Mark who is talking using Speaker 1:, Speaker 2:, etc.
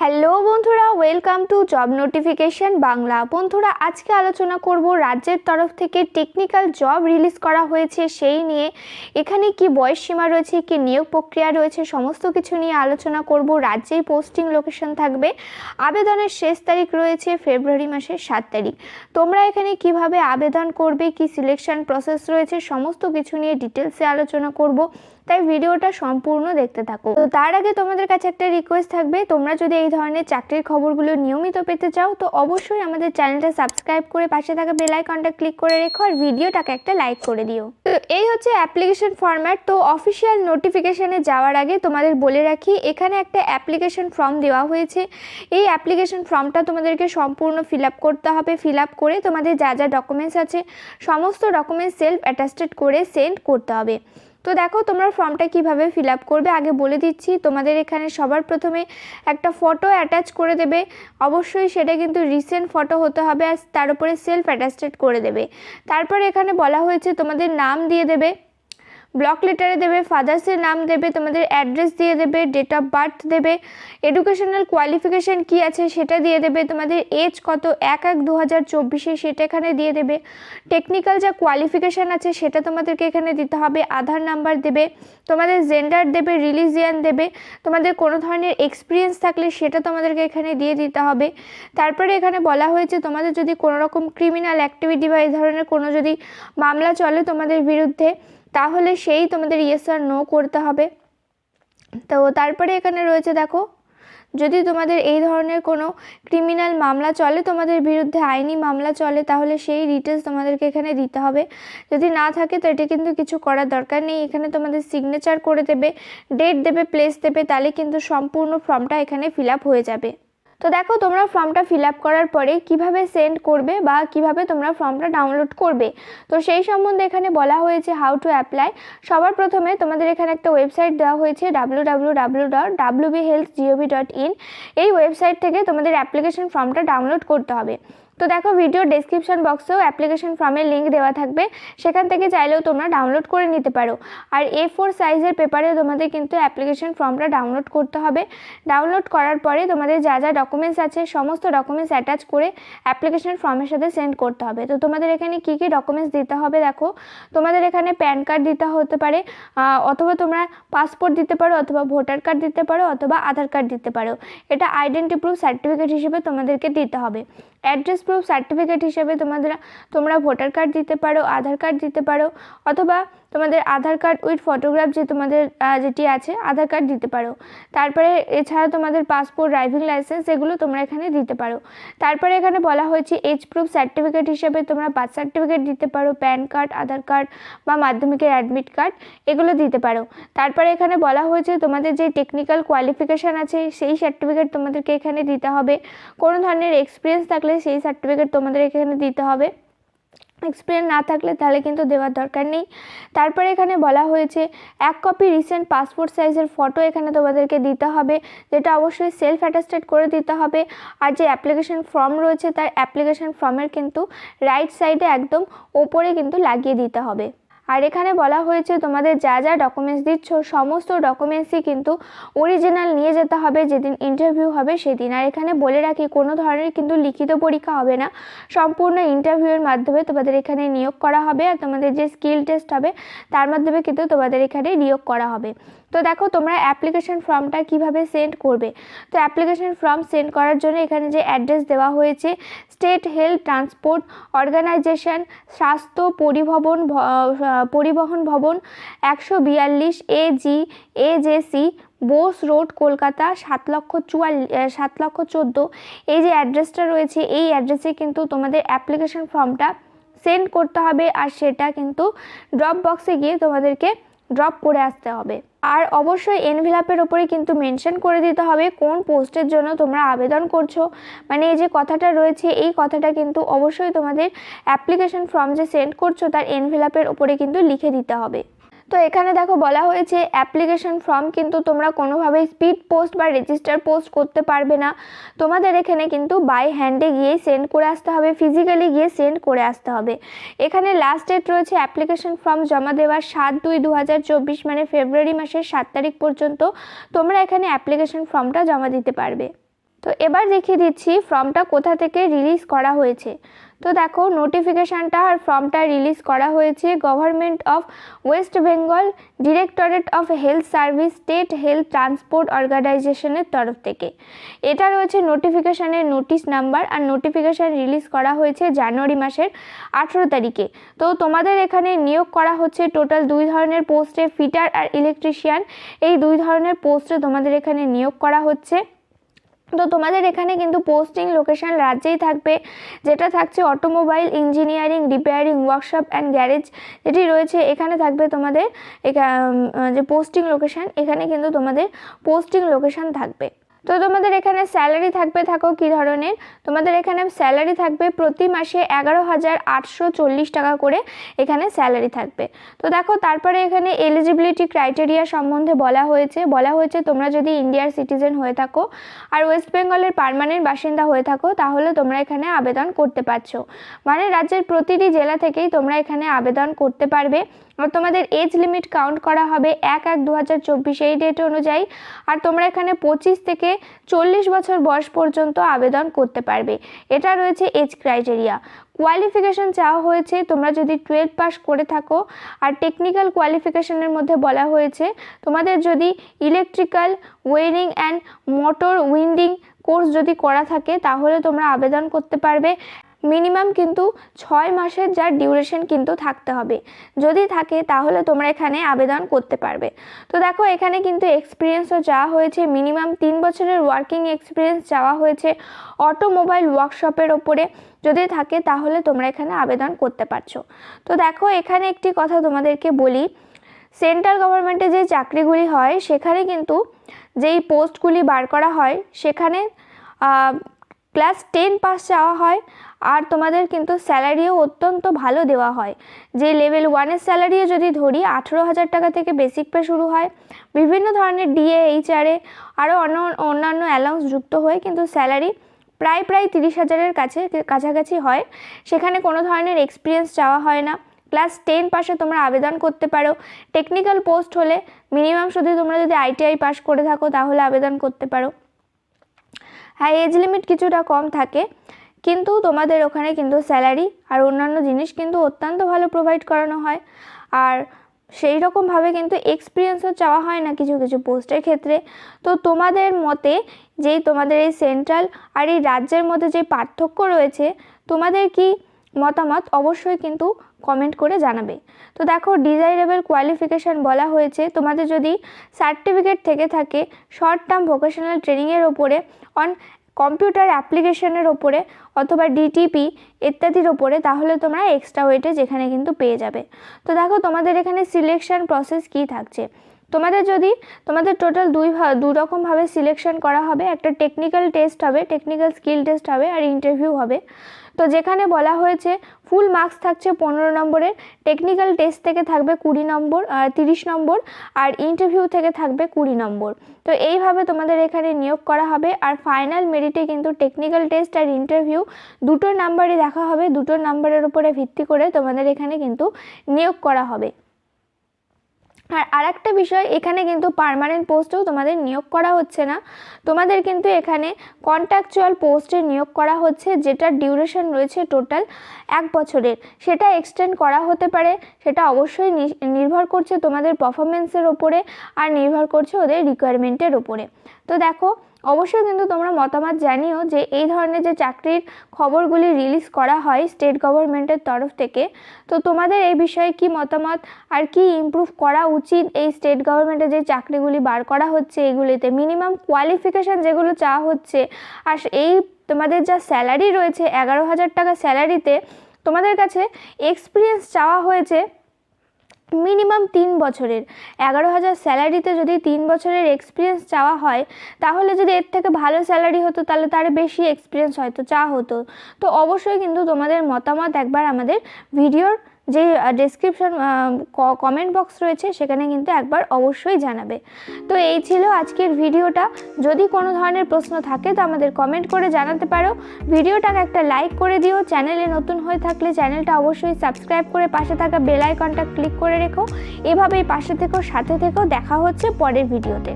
Speaker 1: Hello বন্ধুরা welcome to job notification Bangla. বন্ধুরা, আজকে আলোচনা করব রাজ্যের তরফ থেকে টেকনিক্যাল জব রিলিজ করা হয়েছে সেই নিয়ে। এখানে কি বয়স সীমা রয়েছে, কি নিয়োগ প্রক্রিয়া রয়েছে, সমস্ত কিছু নিয়ে আলোচনা করব। রাজ্যেই পোস্টিং লোকেশন থাকবে। আবেদনের শেষ তারিখ রয়েছে ফেব্রুয়ারি মাসের সাত তারিখ। তোমরা এখানে কীভাবে আবেদন করবে, কি সিলেকশন প্রসেস রয়েছে, সমস্ত কিছু নিয়ে ডিটেলসে আলোচনা করব। তাই ভিডিওটা সম্পূর্ণ দেখতে থাকো। তো তার আগে তোমাদের কাছে একটা রিকোয়েস্ট থাকবে, তোমরা যদি এই ধরনের চাকরির খবরগুলো নিয়মিত পেতে চাও, তো অবশ্যই আমাদের চ্যানেলটা সাবস্ক্রাইব করে পাশে থাকা বেল আইকনটা ক্লিক করে রেখো আর ভিডিওটাকে একটা লাইক করে দিও। তো এই হচ্ছে অ্যাপ্লিকেশন ফরম্যাট তো অফিসিয়াল নোটিফিকেশনে যাওয়ার আগে তোমাদের বলে রাখি, এখানে একটা অ্যাপ্লিকেশন ফর্ম দেওয়া হয়েছে। এই অ্যাপ্লিকেশন ফর্মটা তোমাদেরকে সম্পূর্ণ ফিল আপ করতে হবে। ফিল আপ করে তোমাদের যা যা ডকুমেন্টস আছে, সমস্ত ডকুমেন্টস সেলফ অ্যাটাস্টেড করে সেন্ড করতে হবে। তো দেখো তোমরা ফর্মটা কীভাবে ফিল আপ করবে? আগে বলে দিচ্ছি, তোমাদের এখানে সবার প্রথমে একটা ফটো অ্যাটাচ করে দেবে। অবশ্যই সেটা কিন্তু রিসেন্ট ফটো হতে হবে, আর তার উপরে সেলফ অ্যাটাস্টেড করে দেবে। তারপর এখানে বলা হয়েছে তোমাদের নাম দিয়ে দেবে। ব্লক লেটারে দেবে ফাদার্সের নাম দেবে, তোমাদের অ্যাড্রেস দিয়ে দেবে ডেট অফ বার্থ দেবে এডুকেশনাল কোয়ালিফিকেশান কী আছে সেটা দিয়ে দেবে, তোমাদের এজ কত, এক এক দু হাজার চব্বিশে সেটা এখানে দিয়ে দেবে টেকনিক্যাল যা কোয়ালিফিকেশান আছে সেটা তোমাদেরকে এখানে দিতে হবে, আধার নাম্বার দেবে, তোমাদের জেন্ডার দেবে রিলিজিয়ান দেবে, তোমাদের কোনো ধরনের এক্সপিরিয়েন্স থাকলে সেটা তোমাদেরকে এখানে দিয়ে দিতে হবে, তারপরে এখানে বলা হয়েছে তোমাদের যদি কোনো রকম ক্রিমিনাল অ্যাক্টিভিটি বা এই ধরনের কোনো যদি মামলা চলে তোমাদের বিরুদ্ধে তাহলে সেই তোমাদের ইয়েস আর নো করতে হবে। তো তারপরে এখানে রয়েছে দেখো, যদি তোমাদের এই ধরনের কোনো ক্রিমিনাল মামলা চলে, তোমাদের বিরুদ্ধে আইনি মামলা চলে, তাহলে সেই ডিটেলস তোমাদেরকে এখানে দিতে হবে। যদি না থাকে, তো এটা কিন্তু কিছু করার দরকার নেই। এখানে তোমাদের সিগনেচার করে দেবে ডেট দেবে প্লেস দেবে, তাহলে কিন্তু সম্পূর্ণ ফর্মটা এখানে ফিল হয়ে যাবে। তো দেখো, তোমরা ফর্মটা ফিল আপ করার পরে কীভাবে সেন্ড করবে বা কীভাবে তোমরা ফর্মটা ডাউনলোড করবে? তো সেই সম্বন্ধে এখানে বলা হয়েছে হাউ টু অ্যাপ্লাই সবার প্রথমে তোমাদের এখানে একটা ওয়েবসাইট দেওয়া হয়েছে W W W dot health dot in এই ওয়েবসাইট থেকে তোমাদের অ্যাপ্লিকেশন ফর্মটা ডাউনলোড করতে হবে। তো দেখো ভিডিও ডেসক্রিপশন বক্সেও অ্যাপ্লিকেশন ফর্মের লিঙ্ক দেওয়া থাকবে। সেখান থেকে চাইলেও তোমরা ডাউনলোড করে নিতে পারো। আর এ ফোর সাইজের পেপারে তোমাদের কিন্তু অ্যাপ্লিকেশন ফর্মটা ডাউনলোড করতে হবে। ডাউনলোড করার পরে তোমাদের যা যা ডকুমেন্টস আছে, সমস্ত ডকুমেন্টস অ্যাটাচ করে অ্যাপ্লিকেশন ফর্মের সাথে সেন্ড করতে হবে। তো তোমাদের এখানে কী কী ডকুমেন্টস দিতে হবে দেখো? তোমাদের এখানে প্যান কার্ড দিতে হতে পারে অথবা তোমরা পাসপোর্ট দিতে পারো, অথবা ভোটার কার্ড দিতে পারো, অথবা আধার কার্ড দিতে পারো। এটা আইডেন্টি প্রুফ সার্টিফিকেট হিসেবে তোমাদেরকে দিতে হবে। অ্যাড্রেস প্রুফ সার্টিফিকেট হিসেবে তোমাদের তোমরা ভোটার কার্ড দিতে পারো, আধার কার্ড দিতে পারো, অথবা তোমাদের আধার কার্ড উইথ ফটোগ্রাফ যে তোমাদের যেটি আছে, আধার কার্ড দিতে পারো। তারপরে এছাড়া তোমাদের পাসপোর্ট, ড্রাইভিং লাইসেন্স, এগুলো তোমরা এখানে দিতে পারো। তারপরে এখানে বলা হয়েছে এজ প্রুফ সার্টিফিকেট হিসেবে তোমরা বার্থ সার্টিফিকেট দিতে পারো, প্যান কার্ড, আধার কার্ড বা মাধ্যমিকের অ্যাডমিট কার্ড, এগুলো দিতে পারো। তারপরে এখানে বলা হয়েছে তোমাদের যে টেকনিক্যাল কোয়ালিফিকেশান আছে, সেই সার্টিফিকেট তোমাদেরকে এখানে দিতে হবে। কোনো ধরনের এক্সপিরিয়েন্স থাকলে সেই সার্টিফিকেট তোমাদের এখানে দিতে হবে। এক্সপিরিয়েন্স না থাকলে তাহলে কিন্তু দেওয়ার দরকার নেই। তারপরে এখানে বলা হয়েছে, এক কপি রিসেন্ট পাসপোর্ট সাইজের ফটো এখানে তোমাদেরকে দিতে হবে, যেটা অবশ্যই সেলফ অ্যাটাস্টেড করে দিতে হবে। আর যে অ্যাপ্লিকেশন ফর্ম রয়েছে, তার অ্যাপ্লিকেশন ফর্মের কিন্তু রাইট সাইডে একদম ওপরে কিন্তু লাগিয়ে দিতে হবে। আর এখানে বলা হয়েছে তোমাদের যা যা ডকুমেন্টস দিচ্ছ, সমস্ত ডকুমেন্টসই কিন্তু অরিজিনাল নিয়ে যেতে হবে, যেদিন ইন্টারভিউ হবে সেদিন। আর এখানে বলে রাখি, কোনো ধরনের কিন্তু লিখিত পরীক্ষা হবে না। সম্পূর্ণ ইন্টারভিউয়ের মাধ্যমে তোমাদের এখানে নিয়োগ করা হবে, আর তোমাদের যে স্কিল টেস্ট হবে, তার মাধ্যমে কিন্তু তোমাদের এখানে নিয়োগ করা হবে। তো দেখো তোমরা অ্যাপ্লিকেশন ফর্মটা কীভাবে সেন্ড করবে? তো অ্যাপ্লিকেশন ফর্ম সেন্ড করার জন্য এখানে যে অ্যাড্রেস দেওয়া হয়েছে স্টেট হেলথ ট্রান্সপোর্ট অর্গানাইজেশন স্বাস্থ্য পরিবহন পরিবহন ভবন, একশো বিয়াল্লিশ A G A J C Bose road, Kolkata, সাত লক্ষ চুয়াল্লিশ সাত লক্ষ চোদ্দ। এই যে অ্যাড্রেসটা রয়েছে, এই অ্যাড্রেসে কিন্তু তোমাদের অ্যাপ্লিকেশন ফর্মটা সেন্ড করতে হবে আর সেটা কিন্তু ড্রপ বক্সে গিয়ে তোমাদেরকে ড্রপ করে আসতে হবে। আর অবশ্যই এনভিলাপের ওপরে কিন্তু মেনশন করে দিতে হবে কোন পোস্টের জন্য তোমরা আবেদন করছ। মানে এই যে কথাটা রয়েছে, এই কথাটা কিন্তু অবশ্যই তোমাদের অ্যাপ্লিকেশন ফর্ম যে সেন্ড করছ তার এনভিলাপের ওপরে কিন্তু লিখে দিতে হবে। তো এখানে দেখো বলা হয়েছে অ্যাপ্লিকেশন ফর্ম কিন্তু তোমরা কোনোভাবেই স্পিড পোস্ট বা রেজিস্টার পোস্ট করতে পারবে না। তোমাদের এখানে কিন্তু বাই হ্যান্ডে গিয়েই সেন্ড করে আসতে হবে ফিজিক্যালি গিয়ে সেন্ড করে আসতে হবে। এখানে লাস্ট ডেট রয়েছে অ্যাপ্লিকেশন ফর্ম জমা দেওয়ার সাত দুই দু মানে ফেব্রুয়ারি মাসের সাত তারিখ পর্যন্ত তোমরা এখানে অ্যাপ্লিকেশন ফর্মটা জমা দিতে পারবে। তো এবার দেখিয়ে দিচ্ছি ফর্মটা কোথা থেকে রিলিজ করা হয়েছে। তো দেখো নোটিফিকেশানটা আর ফর্মটা রিলিজ করা হয়েছে government of West Bengal directorate of health service state health transport অর্গানাইজেশনের তরফ থেকে। এটা রয়েছে নোটিফিকেশানের নোটিশ নাম্বার আর নোটিফিকেশান রিলিজ করা হয়েছে জানুয়ারি মাসের আঠেরো তারিখে। তো তোমাদের এখানে নিয়োগ করা হচ্ছে টোটাল দুই ধরনের পোস্টে ফিটার আর ইলেকট্রিশিয়ান এই দুই ধরনের পোস্টে তোমাদের এখানে নিয়োগ করা হচ্ছে। তো তোমাদের এখানে কিন্তু পোস্টিং লোকেশন রাজ্যেই থাকবে, যেটা থাকছে automobile engineering repairing workshop and garage যেটি রয়েছে, এখানে থাকবে তোমাদের যে পোস্টিং লোকেশন এখানে কিন্তু তোমাদের পোস্টিং লোকেশন থাকবে। তো তোমাদের এখানে স্যালারি থাকবে, থাকো কী ধরনের? তোমাদের এখানে স্যালারি থাকবে প্রতি মাসে এগারো হাজার আটশো চল্লিশ টাকা করে এখানে স্যালারি থাকবে। তো দেখো, তারপরে এখানে এলিজিবিলিটি ক্রাইটেরিয়া সম্বন্ধে বলা হয়েছে। বলা হয়েছে তোমরা যদি ইন্ডিয়ার সিটিজেন হয়ে থাকো আর ওয়েস্ট বেঙ্গলের পারমানেন্ট বাসিন্দা হয়ে থাকো, তাহলে তোমরা এখানে আবেদন করতে পারছ। মানে রাজ্যের প্রতিটি জেলা থেকেই তোমরা এখানে আবেদন করতে পারবে। তোমাদের এজ লিমিট কাউন্ট করা হবে এক এক দু হাজার চব্বিশ এই ডেট অনুযায়ী। আর তোমরা এখানে পঁচিশ থেকে চল্লিশ বছর বয়স পর্যন্ত আবেদন করতে পারবে। এটা রয়েছে এজ ক্রাইটেরিয়া কোয়ালিফিকেশান চাওয়া হয়েছে, তোমরা যদি টুয়েলভ পাস করে থাকো। আর টেকনিক্যাল কোয়ালিফিকেশানের মধ্যে বলা হয়েছে, তোমাদের যদি electrical wiring and motor winding course যদি করা থাকে, তাহলে তোমরা আবেদন করতে পারবে। মিনিমাম কিন্তু ছয় মাসের যার ডিউরেশন কিন্তু থাকতে হবে। যদি থাকে, তাহলে তোমরা এখানে আবেদন করতে পারবে। তো দেখো, এখানে কিন্তু এক্সপিরিয়েন্সও চাওয়া হয়েছে। মিনিমাম তিন বছরের ওয়ার্কিং এক্সপিরিয়েন্স চাওয়া হয়েছে অটোমোবাইল ওয়ার্কশপের ওপরে। যদি থাকে, তাহলে তোমরা এখানে আবেদন করতে পারছ। তো দেখো, এখানে একটি কথা তোমাদেরকে বলি। সেন্ট্রাল গভর্নমেন্টে যে চাকরিগুলি হয়, সেখানে কিন্তু যেই পোস্টগুলি বার করা হয়, সেখানে ক্লাস টেন পাস চাওয়া হয়। আর তোমাদের কিন্তু স্যালারিও অত্যন্ত ভালো দেওয়া হয়। যে লেভেল ওয়ানের স্যালারিও যদি ধরি, আঠেরো হাজার টাকা থেকে বেসিক পে শুরু হয়। বিভিন্ন ধরনের ডিএ এইচআরএ আরও অন্য অন্যান্য অ্যালাউন্স যুক্ত হয়ে কিন্তু স্যালারি প্রায় প্রায় তিরিশ হাজারের কাছে, কাছাকাছি হয়। সেখানে কোনো ধরনের এক্সপিরিয়েন্স চাওয়া হয় না। ক্লাস টেন পাশে তোমরা আবেদন করতে পারো। টেকনিক্যাল পোস্ট হলে মিনিমাম শুধু তোমরা যদি আইটিআই পাস করে থাকো, তাহলে আবেদন করতে পারো। হ্যাঁ এজ লিমিট কিছুটা কম থাকে। কিন্তু তোমাদের ওখানে কিন্তু স্যালারি আর অন্যান্য জিনিস কিন্তু অত্যন্ত ভালো প্রোভাইড করানো হয়। আর সেই রকমভাবে কিন্তু এক্সপিরিয়েন্সও চাওয়া হয় না কিছু কিছু পোস্টের ক্ষেত্রে। তো তোমাদের মতে যেই তোমাদের এই সেন্ট্রাল আর এই রাজ্যের মধ্যে যে পার্থক্য রয়েছে, তোমাদের কি মতামত অবশ্যই কিন্তু কমেন্ট করে জানাবে। তো দেখো ডিজাইরেবল কোয়ালিফিকেশান বলা হয়েছে। তোমাদের যদি সার্টিফিকেট থেকে থাকে শর্ট টার্ম ভোকেশনাল ট্রেনিংয়ের ওপরে অন কম্পিউটার অ্যাপ্লিকেশনের ওপরে অথবা ডিটিপি ইত্যাদির ওপরে, তাহলে তোমরা এক্সট্রা ওয়েটে যেখানে কিন্তু পেয়ে যাবে। তো দেখো তোমাদের এখানে সিলেকশন প্রসেস কী থাকছে? তোমাদের যদি, তোমাদের টোটাল দুই দু রকমভাবে সিলেকশন করা হবে, একটা টেকনিক্যাল টেস্ট হবে টেকনিক্যাল স্কিল টেস্ট হবে, আর ইন্টারভিউ হবে। তো যেখানে বলা হয়েছে ফুল মার্কস থাকছে পনেরো নম্বরের টেকনিক্যাল টেস্ট থেকে থাকবে কুড়ি নম্বর তিরিশ নম্বর, আর ইন্টারভিউ থেকে থাকবে কুড়ি নম্বর। তো এইভাবে তোমাদের এখানে নিয়োগ করা হবে, আর ফাইনাল মেরিটে কিন্তু টেকনিক্যাল টেস্ট আর ইন্টারভিউ দুটো নাম্বারই দেখা হবে দুটো নাম্বারের উপরে ভিত্তি করে তোমাদের এখানে কিন্তু নিয়োগ করা হবে। আর আরেকটা বিষয়, এখানে কিন্তু পারমানেন্ট পোস্টেও তোমাদের নিয়োগ করা হচ্ছে না। তোমাদের কিন্তু এখানে কন্ট্রাকচুয়াল পোস্টে নিয়োগ করা হচ্ছে, যেটার ডিউরেশন রয়েছে টোটাল এক বছরের। সেটা এক্সটেন্ড করা হতে পারে, সেটা অবশ্যই নির্ভর করছে তোমাদের পারফরমেন্সের ওপরে আর নির্ভর করছে ওদের রিকোয়ারমেন্টের ওপরে। তো দেখো অবশ্যই কিন্তু তোমরা মতামত জানিও যে এই ধরনের যে চাকরির খবরগুলি রিলিজ করা হয় স্টেট গভর্নমেন্টের তরফ থেকে। তো তোমাদের এই বিষয়ে কি মতামত? আর কি ইমপ্রুভ করা উচিত এই স্টেট গভর্নমেন্টের যে চাকরিগুলি বার করা হচ্ছে এগুলিতে? মিনিমাম কোয়ালিফিকেশান যেগুলো চাওয়া হচ্ছে, আর এই তোমাদের যা স্যালারি রয়েছে, এগারো হাজার টাকা স্যালারিতে তোমাদের কাছে এক্সপিরিয়েন্স চাওয়া হয়েছে মিনিমাম তিন বছরের। এগারো হাজার স্যালারিতে যদি তিন বছরের এক্সপিরিয়েন্স চাওয়া হয়, তাহলে যদি এর থেকে ভালো স্যালারি হতো, তাহলে তার বেশি এক্সপিরিয়েন্স হয়তো চা হতো। তো অবশ্যই কিন্তু তোমাদের মতামত একবার আমাদের ভিডিওর যে ডেসক্রিপশন কমেন্ট বক্স রয়েছে, সেখানে কিন্তু একবার অবশ্যই জানাবে। তো এই ছিল আজকের ভিডিওটা। যদি কোনো ধরনের প্রশ্ন থাকে, তো আমাদের কমেন্ট করে জানাতে পারো। ভিডিওটাকে একটা লাইক করে দিও। চ্যানেলে নতুন হয়ে থাকলে চ্যানেলটা অবশ্যই সাবস্ক্রাইব করে পাশে থাকা বেল আইকনটা ক্লিক করে রেখো। এভাবেই পাশে থেকেও সাথে থেকেও দেখা হচ্ছে পরের ভিডিওতে।